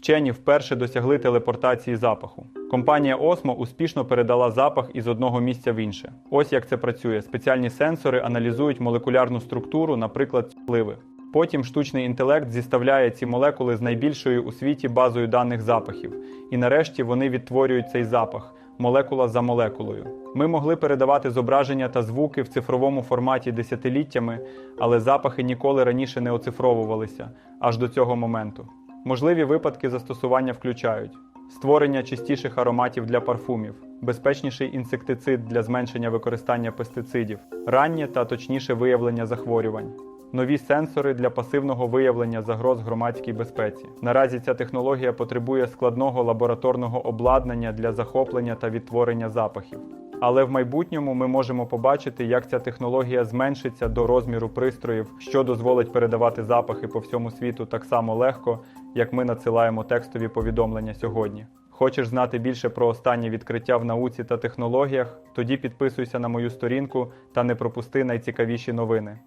Вчені вперше досягли телепортації запаху. Компанія Osmo успішно передала запах із одного місця в інше. Ось як це працює. Спеціальні сенсори аналізують молекулярну структуру, наприклад, пливи. Потім штучний інтелект зіставляє ці молекули з найбільшою у світі базою даних запахів, і нарешті вони відтворюють цей запах молекула за молекулою. Ми могли передавати зображення та звуки в цифровому форматі десятиліттями, але запахи ніколи раніше не оцифровувалися аж до цього моменту. Можливі випадки застосування включають створення чистіших ароматів для парфумів, безпечніший інсектицид для зменшення використання пестицидів, раннє та точніше виявлення захворювань. Нові сенсори для пасивного виявлення загроз громадській безпеці. Наразі ця технологія потребує складного лабораторного обладнання для захоплення та відтворення запахів. Але в майбутньому ми можемо побачити, як ця технологія зменшиться до розміру пристроїв, що дозволить передавати запахи по всьому світу так само легко, як ми надсилаємо текстові повідомлення сьогодні. Хочеш знати більше про останні відкриття в науці та технологіях? Тоді підписуйся на мою сторінку та не пропусти найцікавіші новини.